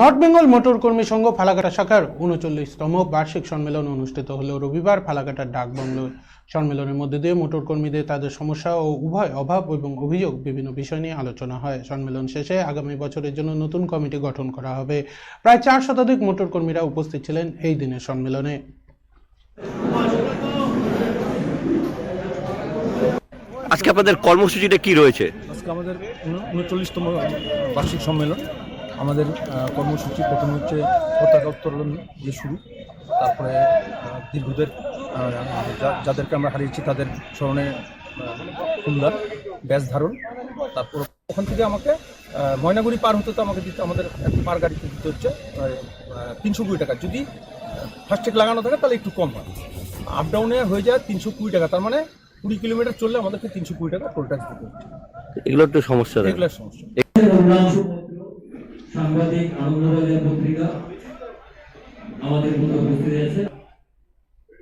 North Bengal motor কর্মী সংঘ ফালাকাটা শাখার উনচল্লিশতম বার্ষিক সম্মেলন অনুষ্ঠিত হল রবিবার ফালাকাটার ডাকবাংলো সম্মেলনের মধ্যে দিয়ে মোটর কর্মীদের তাদের সমস্যা ও উভয় অভাব এবং অভিযোগ বিভিন্ন বিষয় নিয়ে আলোচনা হয়। সম্মেলন শেষে আগামী বছরের জন্য নতুন কমিটি গঠন করা হবে। প্রায় চার শতাধিক মোটর কর্মীরা উপস্থিত ছিলেন এই দিনের সম্মেলনে। আজকে আপনাদের কর্মসূচিটা কি রয়েছে? আজকে আমাদের উনচল্লিশতম বার্ষিক সম্মেলন। আমাদের কর্মসূচি প্রথমে হচ্ছে পতাকা উত্তোলন দিয়ে শুরু। তারপরে দীর্ঘদের যাদেরকে আমরা হারিয়েছি তাদের স্মরণে ফুলদার ব্যাস ধারণ। তারপর ওখান থেকে আমাকে ময়নাগুড়ি পার হতে তো আমাকে দিতে আমাদের একটা পার গাড়িতে দিতে হচ্ছে তিনশো কুড়ি টাকা। যদি ফাস্ট্যাগ লাগানো থাকে তাহলে একটু কম হয়। আপ ডাউনে হয়ে যায় তিনশো কুড়ি টাকা তার মানে কুড়ি কিলোমিটার চললে আমাদেরকে তিনশো কুড়ি টাকা টোল ট্যাক্স দিতে হচ্ছে। এগুলো একটু সমস্যা এগুলো সমস্যা। সাংবাদিক আনন্দবাজার পত্রিকা আমাদের মধ্যে উপস্থিত আছে।